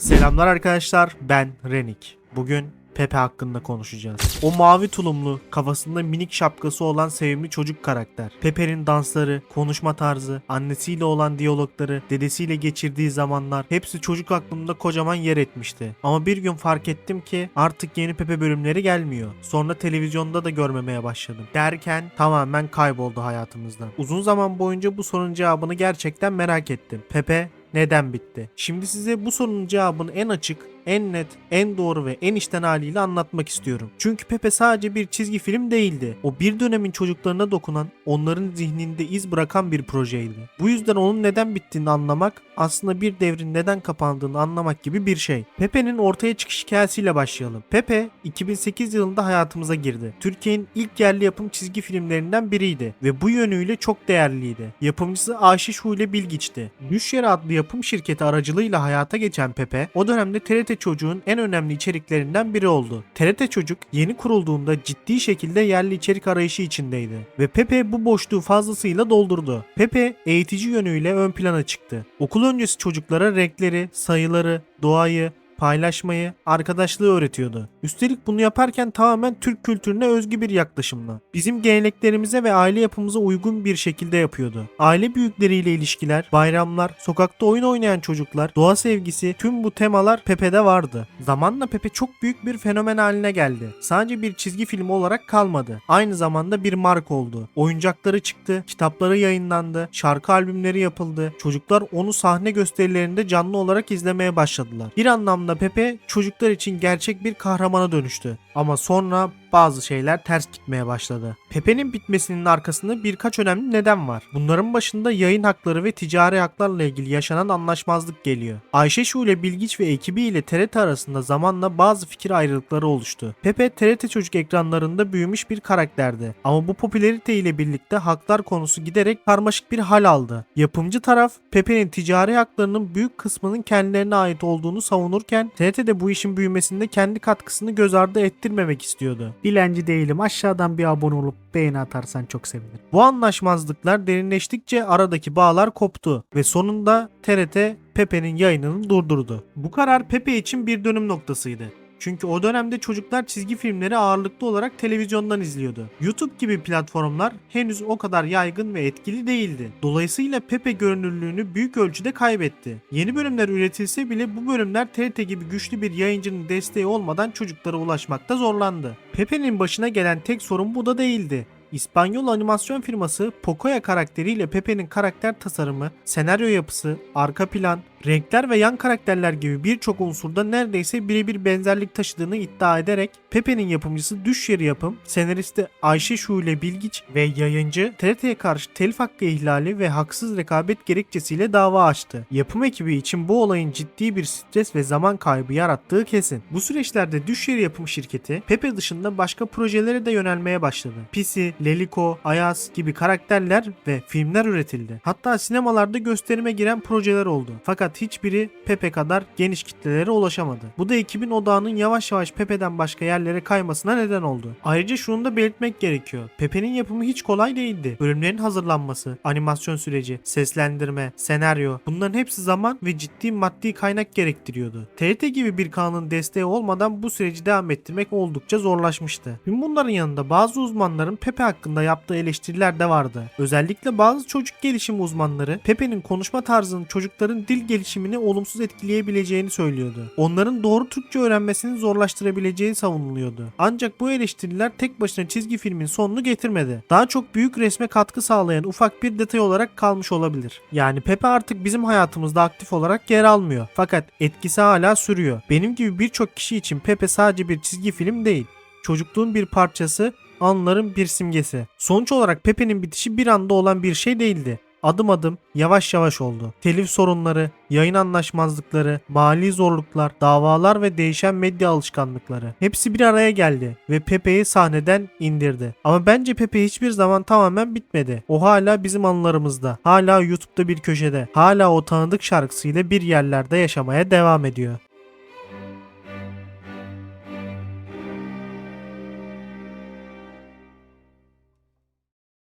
Selamlar arkadaşlar ben Renik. Bugün Pepe hakkında konuşacağız. O mavi tulumlu, kafasında minik şapkası olan sevimli çocuk karakter. Pepe'nin dansları, konuşma tarzı, annesiyle olan diyalogları, dedesiyle geçirdiği zamanlar hepsi çocuk aklımda kocaman yer etmişti. Ama bir gün fark ettim ki artık yeni Pepe bölümleri gelmiyor. Sonra televizyonda da görmemeye başladım. Derken tamamen kayboldu hayatımızdan. Uzun zaman boyunca bu sorunun cevabını gerçekten merak ettim. Pepe neden bitti? Şimdi size bu sorunun cevabını en açık, en net, en doğru ve en içten haliyle anlatmak istiyorum. Çünkü Pepe sadece bir çizgi film değildi. O bir dönemin çocuklarına dokunan, onların zihninde iz bırakan bir projeydi. Bu yüzden onun neden bittiğini anlamak, aslında bir devrin neden kapandığını anlamak gibi bir şey. Pepe'nin ortaya çıkış hikayesiyle başlayalım. Pepe 2008 yılında hayatımıza girdi. Türkiye'nin ilk yerli yapım çizgi filmlerinden biriydi ve bu yönüyle çok değerliydi. Yapımcısı Ayşe Şule Bilgiç'ti. Düş Yeri adlı yapım şirketi aracılığıyla hayata geçen Pepe, o dönemde TRT Çocuk'un en önemli içeriklerinden biri oldu. TRT Çocuk yeni kurulduğunda ciddi şekilde yerli içerik arayışı içindeydi ve Pepe bu boşluğu fazlasıyla doldurdu. Pepe eğitici yönüyle ön plana çıktı. Okul öncesi çocuklara renkleri, sayıları, doğayı, paylaşmayı, arkadaşlığı öğretiyordu. Üstelik bunu yaparken tamamen Türk kültürüne özgü bir yaklaşımla. Bizim geleneklerimize ve aile yapımıza uygun bir şekilde yapıyordu. Aile büyükleriyle ilişkiler, bayramlar, sokakta oyun oynayan çocuklar, doğa sevgisi tüm bu temalar Pepe'de vardı. Zamanla Pepe çok büyük bir fenomen haline geldi. Sadece bir çizgi film olarak kalmadı. Aynı zamanda bir marka oldu. Oyuncakları çıktı, kitapları yayınlandı, şarkı albümleri yapıldı. Çocuklar onu sahne gösterilerinde canlı olarak izlemeye başladılar. Bir anlamda Pepe çocuklar için gerçek bir kahramana dönüştü. Ama sonra bazı şeyler ters gitmeye başladı. Pepe'nin bitmesinin arkasında birkaç önemli neden var. Bunların başında yayın hakları ve ticari haklarla ilgili yaşanan anlaşmazlık geliyor. Ayşe Şule Bilgiç ve ekibi ile TRT arasında zamanla bazı fikir ayrılıkları oluştu. Pepe TRT çocuk ekranlarında büyümüş bir karakterdi. Ama bu popülarite ile birlikte haklar konusu giderek karmaşık bir hal aldı. Yapımcı taraf Pepe'nin ticari haklarının büyük kısmının kendilerine ait olduğunu savunurken TRT de bu işin büyümesinde kendi katkısını göz ardı ettirmemek istiyordu. Dilenci değilim. Aşağıdan bir abone olup beğeni atarsan çok sevinirim. Bu anlaşmazlıklar derinleştikçe aradaki bağlar koptu ve sonunda TRT Pepe'nin yayınını durdurdu. Bu karar Pepe için bir dönüm noktasıydı. Çünkü o dönemde çocuklar çizgi filmleri ağırlıklı olarak televizyondan izliyordu. YouTube gibi platformlar henüz o kadar yaygın ve etkili değildi. Dolayısıyla Pepe görünürlüğünü büyük ölçüde kaybetti. Yeni bölümler üretilse bile bu bölümler TRT gibi güçlü bir yayıncının desteği olmadan çocuklara ulaşmakta zorlandı. Pepe'nin başına gelen tek sorun bu da değildi. İspanyol animasyon firması Pocoya karakteriyle Pepe'nin karakter tasarımı, senaryo yapısı, arka plan, renkler ve yan karakterler gibi birçok unsurda neredeyse birebir benzerlik taşıdığını iddia ederek Pepe'nin yapımcısı Düş Yeri Yapım, senaristi Ayşe Şule Bilgiç ve yayıncı TRT'ye karşı telif hakkı ihlali ve haksız rekabet gerekçesiyle dava açtı. Yapım ekibi için bu olayın ciddi bir stres ve zaman kaybı yarattığı kesin. Bu süreçlerde Düş Yeri Yapım şirketi Pepe dışında başka projelere de yönelmeye başladı. Pisi, Leliko, Ayaz gibi karakterler ve filmler üretildi. Hatta sinemalarda gösterime giren projeler oldu. Fakat hiçbiri Pepe kadar geniş kitlelere ulaşamadı. Bu da ekibin odağının yavaş yavaş Pepe'den başka yerlere kaymasına neden oldu. Ayrıca şunu da belirtmek gerekiyor. Pepe'nin yapımı hiç kolay değildi. Bölümlerin hazırlanması, animasyon süreci, seslendirme, senaryo bunların hepsi zaman ve ciddi maddi kaynak gerektiriyordu. TRT gibi bir kanalın desteği olmadan bu süreci devam ettirmek oldukça zorlaşmıştı. Tüm bunların yanında bazı uzmanların Pepe hakkında yaptığı eleştiriler de vardı. Özellikle bazı çocuk gelişim uzmanları Pepe'nin konuşma tarzının çocukların dil gelişimini olumsuz etkileyebileceğini söylüyordu. Onların doğru Türkçe öğrenmesini zorlaştırabileceği savunuluyordu. Ancak bu eleştiriler tek başına çizgi filmin sonunu getirmedi. Daha çok büyük resme katkı sağlayan ufak bir detay olarak kalmış olabilir. Yani Pepe artık bizim hayatımızda aktif olarak yer almıyor. Fakat etkisi hala sürüyor. Benim gibi birçok kişi için Pepe sadece bir çizgi film değil. Çocukluğun bir parçası, anların bir simgesi. Sonuç olarak Pepe'nin bitişi bir anda olan bir şey değildi adım adım yavaş yavaş oldu. Telif sorunları, yayın anlaşmazlıkları, mali zorluklar, davalar ve değişen medya alışkanlıkları hepsi bir araya geldi ve Pepe'yi sahneden indirdi. Ama bence Pepe hiçbir zaman tamamen bitmedi. O hala bizim anılarımızda. Hala YouTube'da bir köşede. Hala o tanıdık şarkısıyla bir yerlerde yaşamaya devam ediyor.